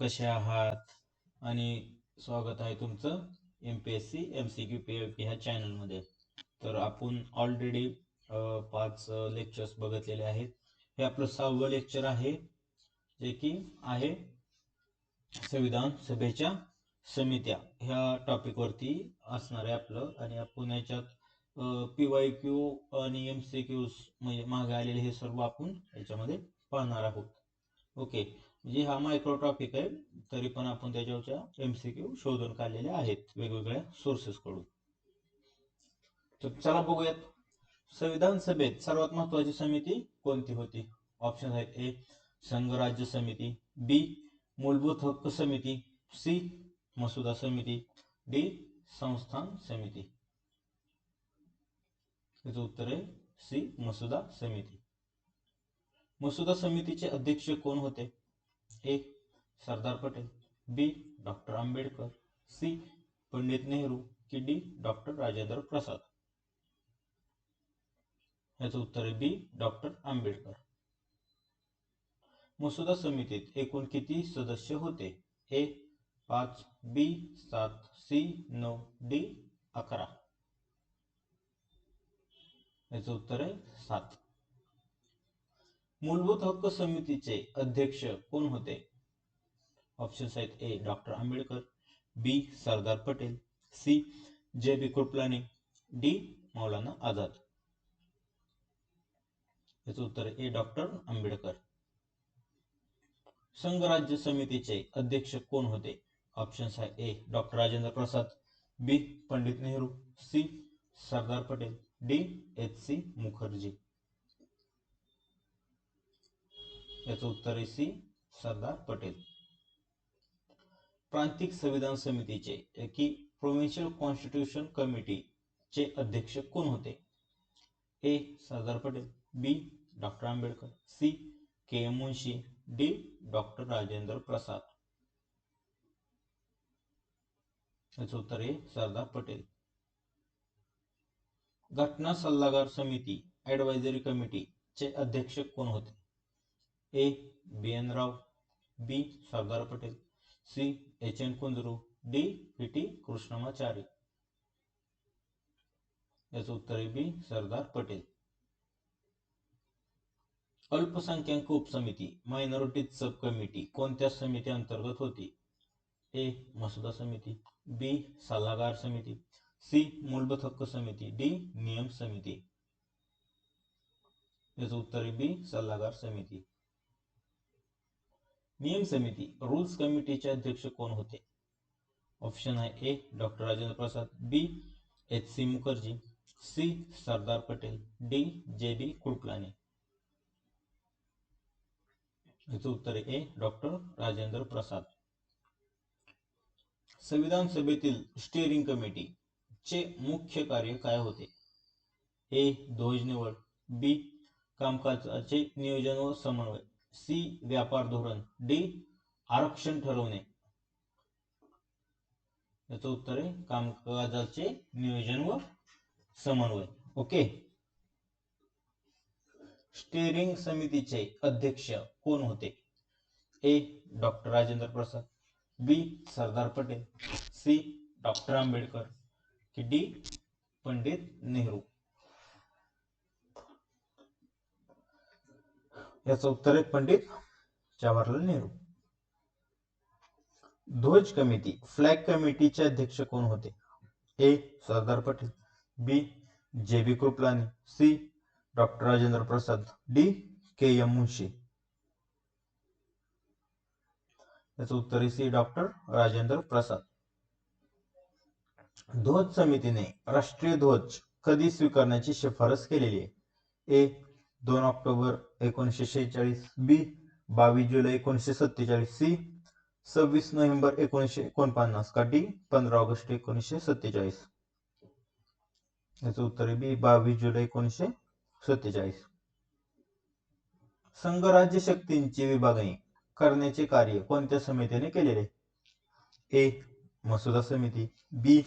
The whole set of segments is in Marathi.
कसे आहात? आणि स्वागत आहे तुमचं M P S C M C Q P P ह्या चॅनलमध्ये तर आपण ऑलरेडी पाच लेक्चर्स बघितलेले आहेत. हे आपलं सहावं लेक्चर आहे जे की आहे संविधान सभेच्या समित्या. ह्या टॉपिकवरती असणार आहे आपलं. आणि आपण याच्यात पी वाय क्यू आणि एम सी क्यूज म्हणजे मागे आलेले हे सर्व आपण याच्यामध्ये पाहणार आहोत. ओके. म्हणजे हा मायक्रो टॉपिक आहे तरी पण आपण त्याच्यावरच्या एम सी क्यू शोधून काढलेल्या आहेत वेगवेगळ्या सोर्सेसकडून तर चला बघूयात. संविधान सभेत सर्वात महत्वाची समिती कोणती होती? ऑप्शन आहेत ए संघराज्य समिती बी मूलभूत हक्क समिती सी मसुदा समिती डी संस्थान समिती. याचं उत्तर आहे सी मसुदा समिती. मसुदा समितीचे अध्यक्ष कोण होते? A. Sardar Patel B. Doctor Ambedkar C. Pandit Nehru की डी. डॉक्टर राजेंद्र प्रसाद. याचं उत्तर आहे बी. डॉक्टर आंबेडकर. मसुदा समितीत एकूण किती सदस्य होते? ए. पाच बी. सात सी. नऊ डी. अकरा. याचं उत्तर आहे सात. मूलभूत हक्क समितीचे अध्यक्ष कोण होते? ऑप्शन्स आहेत A doctor Ambedkar B Sardar Patel C J B Kripalani D Maulana Azad. याचं उत्तर ए डॉक्टर आंबेडकर. संघराज्य समितीचे अध्यक्ष कोण होते? ऑप्शन्स आहे A doctor Rajendra Prasad B Pandit Nehru C Sardar Patel D H C Mukherjee. याचं उत्तर आहे सी. सरदार पटेल. प्रांतिक संविधान समितीचे की प्रोव्हिन्शियल कॉन्स्टिट्यूशन कमिटी चे अध्यक्ष कोण होते? A. Sardar Patel B. Doctor Ambedkar C. K. M. Munshi D. Doctor Rajendra Prasad. याचं उत्तर आहे सरदार पटेल. घटना सल्लागार समिती ऍडवायझरी कमिटी चे अध्यक्ष कोण होते? A. B N Rao B. Sardar Patel C. H. N. Kunzru D. P. T. Krishnamachari. याचं उत्तर आहे बी. सरदार पटेल. अल्पसंख्याक उपसमिती मायनॉरिटी सब कमिटी कोणत्या समिती अंतर्गत होती? ए. मसुदा समिती बी. सल्लागार समिती सी. मूलभूत हक्क समिती डी. नियम समिती. याचं उत्तर आहे बी. सल्लागार समिती. नियम समिती रूल्स कमिटीचे अध्यक्ष कोण होते? ऑप्शन आहे A doctor Rajendra Prasad B H C Mukherjee C Sardar Patel D J B Kulkarni. याचं उत्तर आहे ए डॉक्टर राजेंद्र प्रसाद. संविधान सभेतील स्टेअरिंग कमिटी चे मुख्य कार्य काय होते? ए ध्वज निवड बी कामकाजाचे नियोजन व समन्वय. सी व्यापार धोरण. डी आरक्षण ठरवणे. याचं उत्तर आहे कामकाजाचे नियोजन व समन्वय. ओके स्टेरिंग समितीचे अध्यक्ष कोण होते? A doctor Rajendra Prasad. B Sardar Patel. C doctor Ambedkar. की डी पंडित नेहरू. याचं उत्तर आहे पंडित जवाहरलाल नेहरू. ध्वज कमिटी फ्लॅग कमिटीचे अध्यक्ष कोण होते? ए. Sardar Patel B. J. B. Kripalani C. Doctor Rajendra Prasad D. K. M. Munshi. याचं उत्तर आहे सी. डॉक्टर राजेंद्र प्रसाद. ध्वज समितीने राष्ट्रीय ध्वज कधी स्वीकारण्याची शिफारस केलेली आहे? ए. दोन ऑक्टोबर एकोणीसशे शेहेचाळीस बी बावीस जुलै एकोणीसशे सत्तेचाळीस सी सव्वीस नोव्हेंबर एकोणीसशे एकोणपन्नास का डी पंधरा ऑगस्ट एकोणीसशे सत्तेचाळीस याचं उत्तर आहे बी बावीस जुलै एकोणीसशे सत्तेचाळीस संघराज्य शक्तींची विभागणी करण्याचे कार्य कोणत्या समितीने केलेले? ए मसुदा समिती बी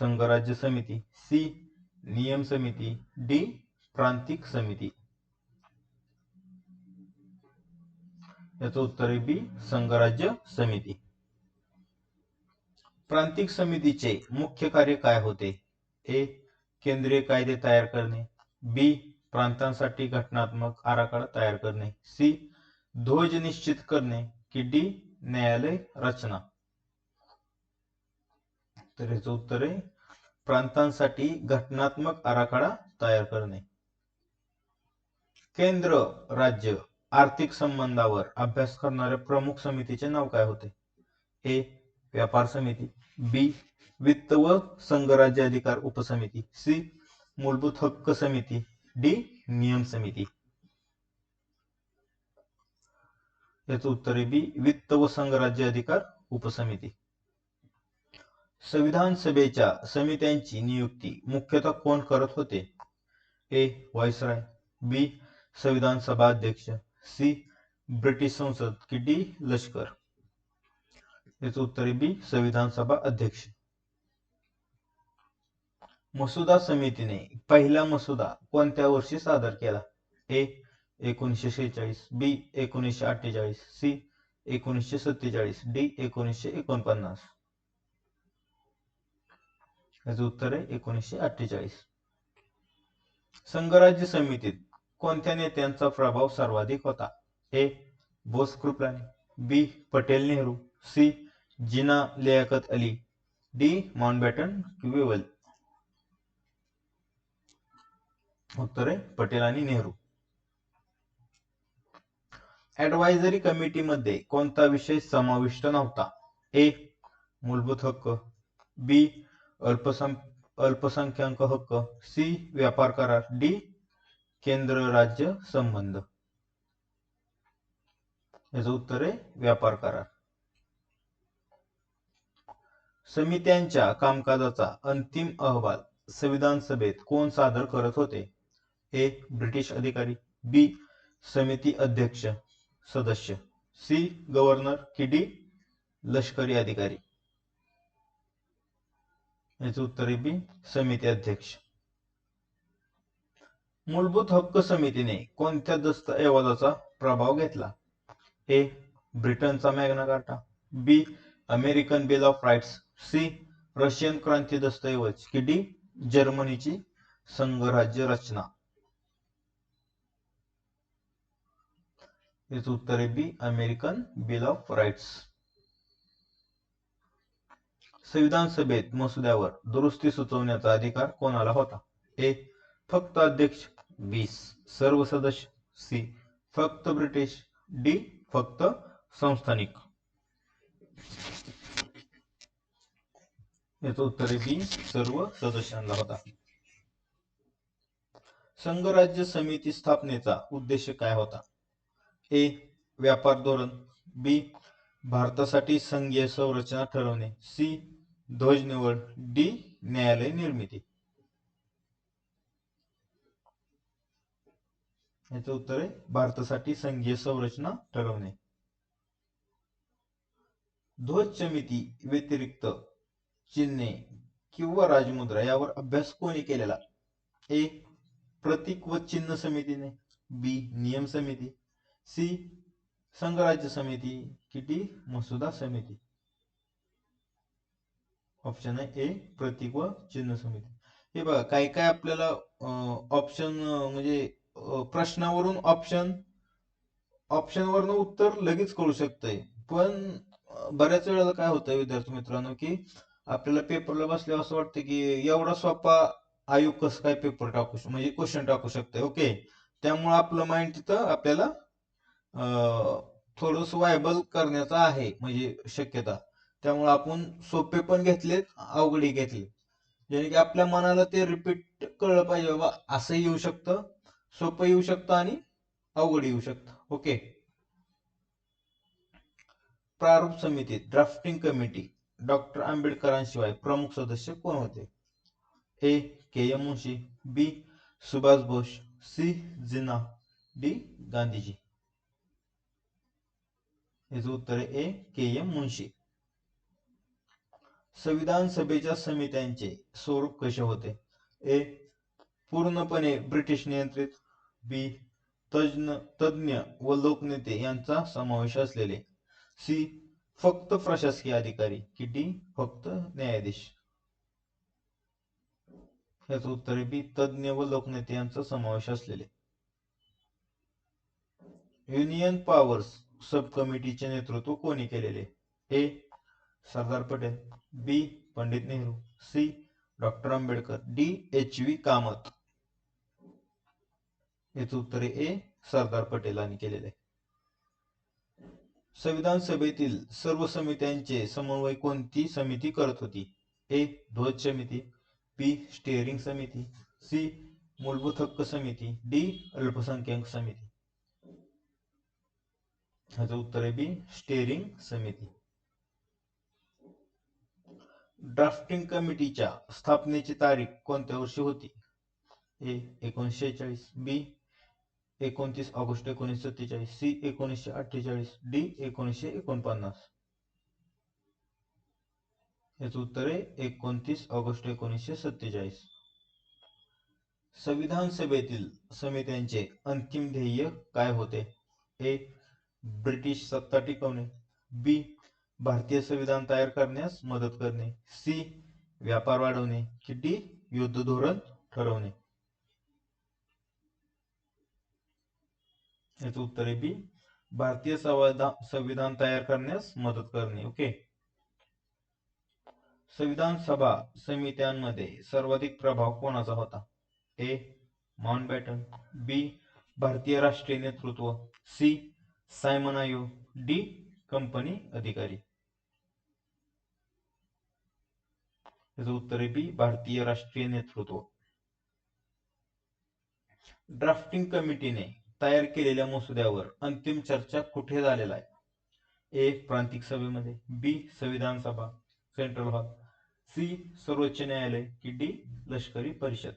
संघराज्य समिती सी नियम समिती डी प्रांतिक समिती. याचं उत्तर आहे बी संघराज्य समिती. प्रांतिक समितीचे मुख्य कार्य काय होते? ए केंद्रीय कायदे तयार करणे. बी प्रांतांसाठी घटनात्मक आराखडा तयार करणे. सी ध्वज निश्चित करणे. की डी न्यायालय रचना. तर याचं उत्तर आहे प्रांतांसाठी घटनात्मक आराखडा तयार करणे. केंद्र राज्य. आर्थिक संबंधावर अभ्यास करणाऱ्या प्रमुख समितीचे नाव काय होते? ए व्यापार समिती बी वित्त व संघराज्य अधिकार उपसमिती सी मूलभूत हक्क समिती डी नियम समिती. याचं उत्तर आहे बी वित्त व संघराज्य अधिकार उपसमिती. संविधान सभेच्या समित्यांची नियुक्ती मुख्यतः कोण करत होते? ए व्हायसराय बी संविधान सभा अध्यक्ष सी ब्रिटिश संसद की डी लष्कर. याचं उत्तर आहे बी संविधान सभा अध्यक्ष. मसुदा समितीने पहिला मसुदा कोणत्या वर्षी सादर केला? ए एकोणीसशे शेहेचाळीस बी एकोणीसशे अठ्ठेचाळीस सी एकोणीसशे सत्तेचाळीस डी एकोणीसशे एकोणपन्नास. याचं उत्तर आहे एकोणीसशे अठ्ठेचाळीस. संघराज्य समितीत कोणत्या नेत्यांचा प्रभाव सर्वाधिक होता? A. Bose Kripalani. B. Patel Nehru. C. Jinnah Liaquat Ali. D. Mountbatten Wavell उत्तर आहे पटेल आणि नेहरू. ऍडवायझरी कमिटीमध्ये कोणता विषय समाविष्ट नव्हता? ए. मूलभूत हक्क. बी. अल्पसं अल्पसंख्याक हक्क. सी. व्यापार करार. डी. केंद्र राज्य संबंध. याचं उत्तर आहे व्यापार करार. समित्यांच्या कामकाजाचा अंतिम अहवाल संविधान सभेत कोण सादर करत होते? ए. ब्रिटिश अधिकारी बी. समिती अध्यक्ष सदस्य सी. गव्हर्नर की डी. लष्करी अधिकारी. याचं उत्तर आहे बी. समिती अध्यक्ष. मूलभूत हक्क समितीने कोणत्या दस्तऐवजाचा प्रभाव घेतला? A. ब्रिटनचा Magna Carta. B. American bill of rights C. Russian क्रांती दस्तऐवज. की डी. जर्मनीची संघराज्य रचना. याच उत्तर आहे B. American bill of rights संविधान सभेत मसुद्यावर दुरुस्ती सुचवण्याचा अधिकार कोणाला होता? ए. फक्त अध्यक्ष बी सर्व सदस्य सी. फक्त ब्रिटिश. डी. फक्त संस्थानिक. याचं उत्तर आहे बी. सर्व सदस्यांना होता. संघराज्य समिती स्थापनेचा उद्देश काय होता? ए. व्यापार धोरण. बी. भारतासाठी संघीय संरचना ठरवणे. सी. ध्वज निवड डी. न्यायालय निर्मिती. याचं उत्तर आहे भारतासाठी संघीय संरचना ठरवणे. ध्वज समिती व्यतिरिक्त चिन्हे किंवा राजमुद्रा यावर अभ्यास कोणी केलेला? ए. प्रतीक व चिन्ह समितीने बी. नियम समिती सी. संघराज्य समिती किती मसुदा समिती. ऑप्शन आहे ए. प्रतीक व चिन्ह समिती. हे बघा काय काय आपल्याला ऑप्शन म्हणजे प्रश्नावरून ऑप्शन ऑप्शन वरनं उत्तर लगेच कळू शकतंय. पण बऱ्याच वेळेला काय होतंय विद्यार्थी मित्रांनो की आपल्याला पेपरला बसल्यावर असं वाटतं की एवढा सोपा आयोग कसं काय पेपर टाकू म्हणजे क्वेश्चन टाकू शकतंय. ओके त्यामुळे आपलं माइंड तिथं आपल्याला थोडस वायबल करण्याचा आहे म्हणजे शक्यता. त्यामुळे आपण सोपे पण घेतलेत अवघडही घेतले जेणे की आपल्या मनाला ते रिपीट कळलं पाहिजे बाबा असंही येऊ शकतं. सोपं येऊ शकतं आणि अवघड येऊ शकतं. ओके. प्रारूप समितीत ड्राफ्टिंग कमिटी डॉक्टर आंबेडकरांशिवाय प्रमुख सदस्य कोण होते? A. K. M. Munshi B. Subhash Bose C. Jinnah D. Gandhiji. याचं उत्तर आहे ए. के. एम. मुंशी. संविधान सभेच्या समित्यांचे स्वरूप कसे होते? ए. पूर्णपणे ब्रिटिश नियंत्रित बी तज्ञ तज्ञ व लोकनेते यांचा समावेश असलेले. सी फक्त प्रशासकीय अधिकारी की डी फक्त न्यायाधीश. याचं उत्तर आहे बी तज्ञ व लोकनेते यांचा समावेश असलेले. युनियन पॉवर्स सब कमिटीचे नेतृत्व कोणी केलेले? A Sardar Patel B Pandit Nehru C doctor Ambedkar D H V Kamath. याचं उत्तर ए. सरदार पटेलांनी केलेले संविधान सभेतील सर्व समित्यांचे समन्वय कोणती समिती करत होती? ए. ध्वज समिती बी. स्टेअरिंग समिती सी. मूलभूत हक्क समिती डी. अल्पसंख्याक समिती. ह्याचं उत्तर आहे बी. स्टेअरिंग समिती. ड्राफ्टिंग कमिटीच्या स्थापनेची तारीख कोणत्या वर्षी होती? ए. एकोणीसशे चाळीस बी. एकोणतीस ऑगस्ट एकोणीसशे सत्तेचाळीस सी एकोणीसशे अठ्ठेचाळीस डी एकोणीसशे एकोणपन्नास. याचं उत्तर आहे एकोणतीस ऑगस्ट एकोणीसशे सत्तेचाळीस. संविधान सभेतील समित्यांचे अंतिम ध्येय काय होते? ए ब्रिटिश सत्ता टिकवणे. बी भारतीय संविधान तयार करण्यास मदत करणे. सी व्यापार वाढवणे. की डी युद्ध धोरण ठरवणे. याचं उत्तर आहे बी. भारतीय संविधान संविधान तयार करण्यास मदत करणे. ओके? संविधान सभा समित्यांमध्ये सर्वाधिक प्रभाव कोणाचा होता? ए. माउंट बॅटन बी. भारतीय राष्ट्रीय नेतृत्व सी. सायमन आयोग डी. कंपनी अधिकारी. याचं उत्तर आहे बी. भारतीय राष्ट्रीय नेतृत्व. ड्राफ्टिंग कमिटीने तयार केलेल्या मसुद्यावर अंतिम चर्चा कुठे झालेला आहे? ए प्रांतिक सभेमध्ये बी संविधान सभा सेंट्रल हॉल सी सर्वोच्च न्यायालय की डी लष्करी परिषद?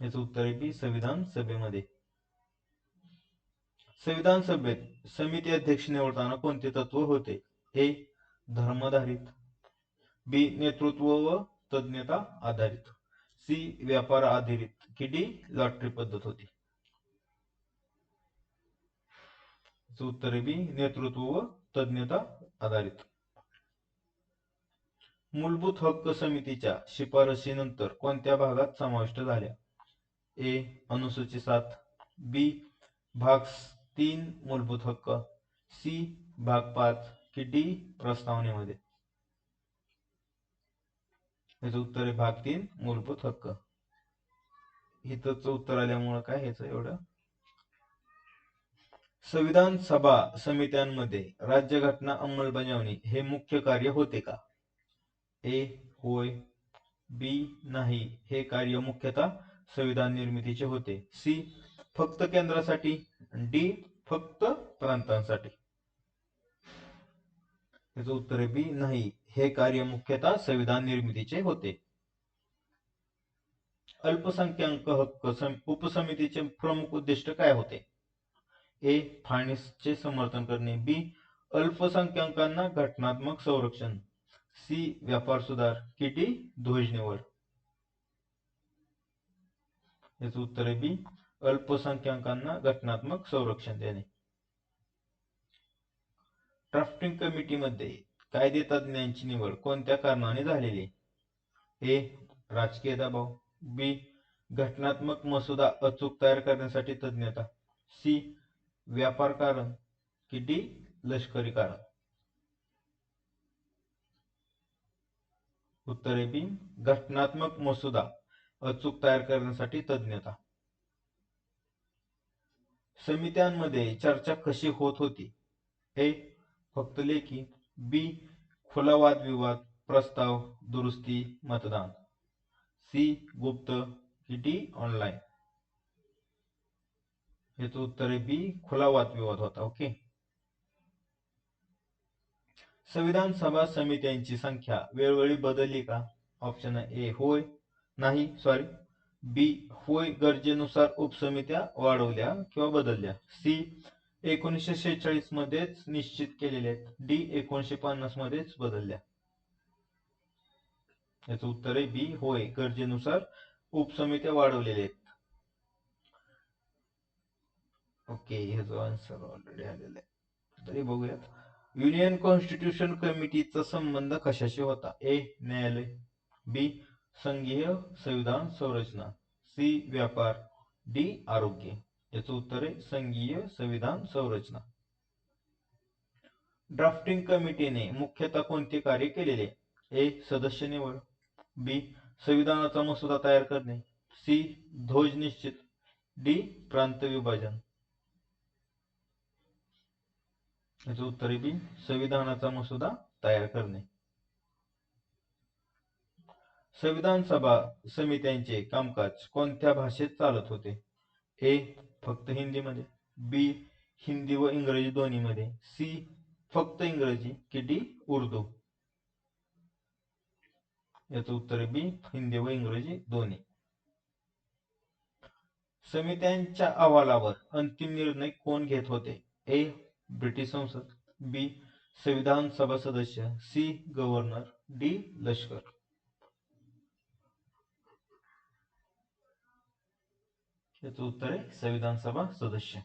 याचं उत्तर आहे बी संविधान सभेमध्ये. संविधान सभेत समिती अध्यक्ष निवडताना कोणते तत्व होते? ए धर्मधारित बी नेतृत्व व तज्ञता आधारित. सी व्यापार आधारित की डी लॉटरी पद्धत होती. उत्तर बी नेतृत्व व तज्ञता आधारित. मूलभूत हक्क समितीच्या शिफारशीनंतर कोणत्या भागात समाविष्ट झाल्या? ए अनुसूची सात बी भाग तीन मूलभूत हक्क. सी भाग पाच की डी प्रस्तावनेमध्ये. याचं उत्तर आहे भाग तीन मूलभूत हक्क. हितच उत्तर आल्यामुळं काय ह्याचं एवढं? संविधान सभा समित्यांमध्ये राज्यघटना अंमलबजावणी हे मुख्य कार्य होते का? ए होय. बी नाही. हे कार्य मुख्यतः संविधान निर्मितीचे होते. सी फक्त केंद्रासाठी. डी फक्त प्रांतांसाठी. त्याचं उत्तर आहे बी नाही. हे कार्य मुख्यतः संविधान निर्मितीचे होते. अल्पसंख्याक हक्क उपसमितीचे प्रमुख उद्दिष्ट काय होते? ए. फाळणीचे समर्थन करणे. बी. अल्पसंख्याकांना घटनात्मक संरक्षण. सी. व्यापार सुधार. की डी. ध्वज निवड याच उत्तर आहे बी. अल्पसंख्याकांना घटनात्मक संरक्षण देणे. ड्राफ्टिंग कमिटीमध्ये कायदे तज्ज्ञांची निवड? कोणत्या कारणाने झालेली? ए. राजकीय दबाव. बी. घटनात्मक मसुदा अचूक तयार करण्यासाठी तज्ञता सी. व्यापार कारण. की डी. लष्करी कारण. उत्तर आहे बी. घटनात्मक मसुदा अचूक तयार करण्यासाठी तज्ञता समित्यांमध्ये चर्चा कशी होत होती? ए. फक्त लेखी बी खुला वाद विवाद प्रस्ताव दुरुस्ती मतदान. सी गुप्त किटी ऑनलाईन याचं उत्तर आहे बी खुला वाद विवाद होता. ओके संविधान सभा समित्यांची संख्या वेळोवेळी बदलली का? ऑप्शन ए होय. नाही सॉरी बी होय गरजेनुसार उपसमित्या वाढवल्या किंवा बदलल्या. सी एकोणीसशे शेहेचाळीस मध्येच निश्चित केलेले आहेत. डी एकोणीसशे पन्नास मध्येच बदलल्या. याचं उत्तर आहे बी होय. गरजेनुसार उपसमित्या वाढवलेल्या आहेत. ओके ह्याचा आन्सर ऑलरेडी आलेला आहे. तरी बघूयात. युनियन कॉन्स्टिट्यूशन कमिटीचा संबंध कशाशी होता? ए न्यायालय. बी संघीय संविधान संरचना. सी व्यापार. डी आरोग्य. याचं उत्तर आहे संघीय संविधान संरचना. ड्राफ्टिंग कमिटीने मुख्यतः कोणते कार्य केलेले? ए. सदस्य निवड. बी. संविधानाचा मसुदा तयार करणे. सी. ध्वज निश्चित. डी. प्रांत विभाजन. याचं उत्तर आहे बी. संविधानाचा मसुदा तयार करणे. संविधान सभा समित्यांचे कामकाज कोणत्या भाषेत चालत होते? ए. फक्त हिंदीमध्ये. बी हिंदी व इंग्रजी दोन्हीमध्ये. सी फक्त इंग्रजी की डी उर्दू. याचं उत्तर आहे बी हिंदी व इंग्रजी दोन्ही. समित्यांच्या अहवालावर अंतिम निर्णय कोण घेत होते? ए ब्रिटिश संसद. बी संविधान सभा सदस्य. C governor. डी लष्कर. याचं उत्तर आहे संविधान सभा सदस्य.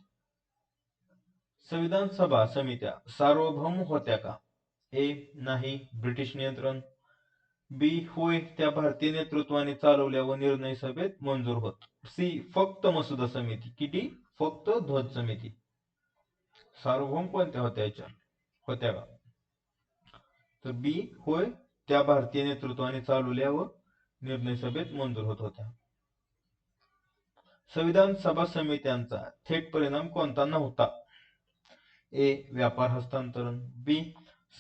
संविधान सभा समित्या सार्वभौम होत्या का? ए नाही. ब्रिटिश नियंत्रण. बी होय. त्या भारतीय नेतृत्वाने चालवल्या व निर्णय सभेत मंजूर होत. सी फक्त मसुदा समिती. की डी फक्त ध्वज समिती. सार्वभौम कोणत्या होत्या याच्या होत्या का? तर बी होय. त्या भारतीय नेतृत्वाने चालवल्या व निर्णय सभेत मंजूर होत होत्या. संविधान सभा समित्यांचा थेट परिणाम कोणता नव्हता? ए. व्यापार हस्तांतरण बी.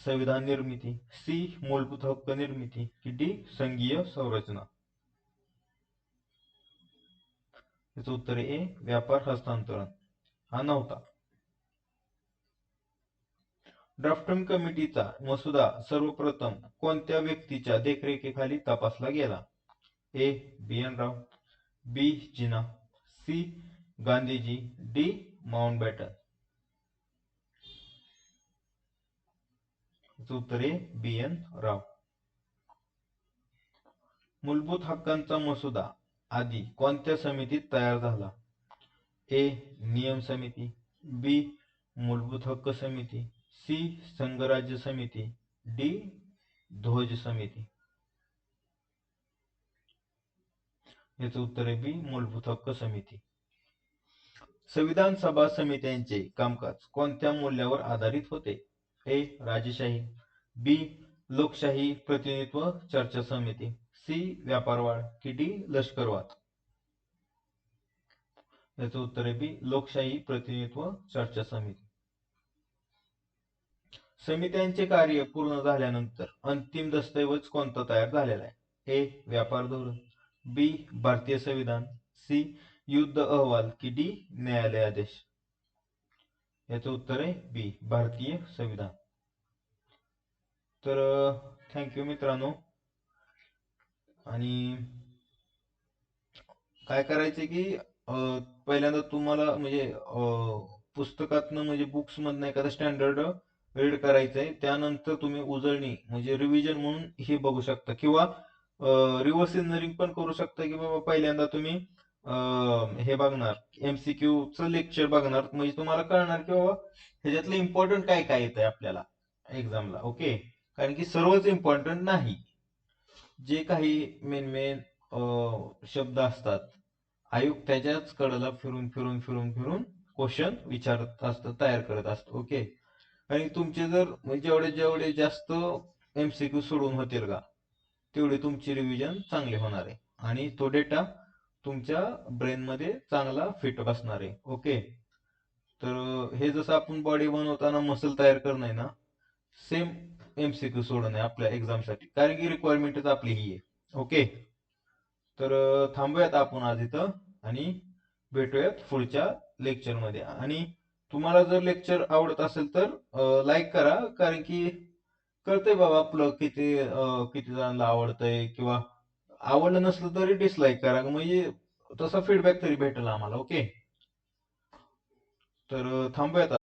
संविधान निर्मिती सी. मूलभूत हक्क निर्मिती की डी. संघीय संरचना. याचं उत्तर ए. व्यापार हस्तांतरण. हा नव्हता. ड्राफ्टिंग कमिटीचा मसुदा सर्वप्रथम कोणत्या व्यक्तीच्या देखरेखीखाली तपासला गेला? A. B N Rao B. Jinnah. C Gandhiji D Mountbatten. याचं उत्तर आहे बी एन राव. मूलभूत हक्कांचा मसुदा आधी कोणत्या समितीत तयार झाला? ए नियम समिती बी मूलभूत हक्क समिती सी संघराज्य समिती डी ध्वज समिती. याचं उत्तर आहे बी मूलभूत हक्क समिती. संविधान सभा समित्यांचे कामकाज कोणत्या मूल्यावर आधारित होते? ए राजेशाही. बी लोकशाही प्रतिनिधित्व चर्चा समिती. सी व्यापारवाद की डी लष्करवाद. याचं उत्तर आहे बी लोकशाही प्रतिनिधित्व चर्चा समिती. समित्यांचे कार्य पूर्ण झाल्यानंतर अंतिम दस्तऐवज कोणता तयार झालेला आहे? ए व्यापार धोरण. बी भारतीय संविधान. सी युद्ध अहवाल की डी न्यायालय आदेश. याचं उत्तर आहे बी भारतीय संविधान. तर थँक्यू मित्रांनो. आणि काय करायचं की पहिल्यांदा तुम्हाला म्हणजे पुस्तकातनं म्हणजे बुक्स मधनं एखादं स्टँडर्ड रीड करायचंय. त्यानंतर तुम्ही उजळणी म्हणजे रिव्हिजन म्हणून हे बघू शकता. किंवा रिव्हर्स इंजिनिअरिंग पण करू शकता की बाबा पहिल्यांदा तुम्ही हे बघणार एमसीक्यू च लेक्चर बघणार. म्हणजे तुम्हाला कळणार की बाबा ह्याच्यातलं इम्पॉर्टंट काय काय येतंय आपल्याला एक्झामला ओके कारण की सर्वच इम्पॉर्टंट नाही. जे काही मेन मेन शब्द असतात आयुक्त्याच्याच कडेला फिरून फिरून फिरून फिरून क्वेश्चन विचारत असतं तयार करत असतो ओके आणि तुमचे जर म्हणजे जेवढे जेवढे जास्त एमसीक्यू सोडून होतील का तेवढे तुमचे रिव्हिजन चांगले होणार आहे. आणि तो डेटा तुमच्या ब्रेनमध्ये चांगला फिट बसणार आहे. ओके तर हे जसं आपण बॉडी बनवताना मसल तयार करणं आहे ना सेम एमसीक्यू सोडणं आहे आपल्या एक्झामसाठी कारण की रिक्वायरमेंटच आपली ही आहे. ओके तर थांबूयात आपण आज इथं आणि भेटूयात पुढच्या लेक्चरमध्ये आणि तुम्हाला जर लेक्चर आवडत असेल तर लाईक करा. कारण की कळतंय बाबा आपलं किती अं, किती जणांना आवडतंय किंवा आवडलं नसलं तरी डिसलाईक करा. म्हणजे तसा फीडबॅक तरी भेटेल आम्हाला ओके तर अं, थांबूयात